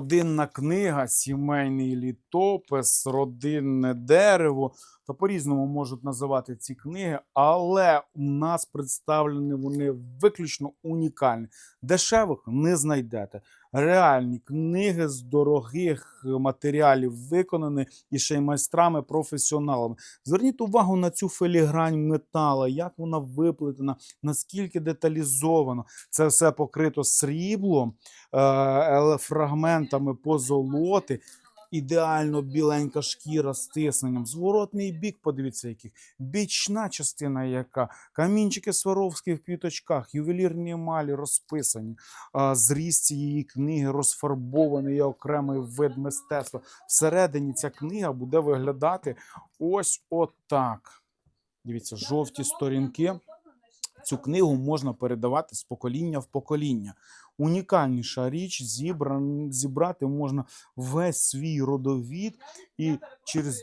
Родинна книга, сімейний літопис, родинне дерево. Та по-різному можуть називати ці книги, але у нас представлені вони виключно унікальні. Дешевих не знайдете. Реальні книги з дорогих матеріалів виконані і ще й майстрами, професіоналами. Зверніть увагу на цю філігрань метала, як вона виплетена, наскільки деталізовано. Це все покрито сріблом, е, фрагментами позолоти. Ідеально біленька шкіра з тисненням. Зворотний бік, подивіться, яких. Бічна частина яка. Камінчики Сваровські в квіточках, ювелірні емалі розписані. Зріз цієї книги розфарбований є окремий вид мистецтва. Всередині ця книга буде виглядати ось отак. Дивіться, жовті сторінки. Цю книгу можна передавати з покоління в покоління. Унікальніша річ зібран, зібрати можна весь свій родовід, і через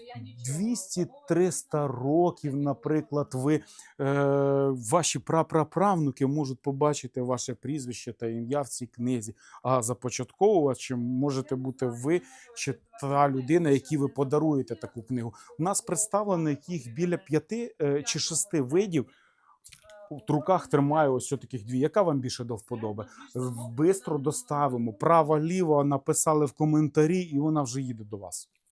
200-300 років, наприклад, ви е, ваші прапраправнуки можуть побачити ваше прізвище та ім'я в цій книзі. А започатковувачем можете бути ви чи та людина, якій ви подаруєте таку книгу. У нас представлено їх біля п'яти е, чи шести видів. В руках тримаю ось таких дві. Яка вам більше до вподоби? Бистро доставимо. Право, ліво написали в коментарі, і вона вже їде до вас.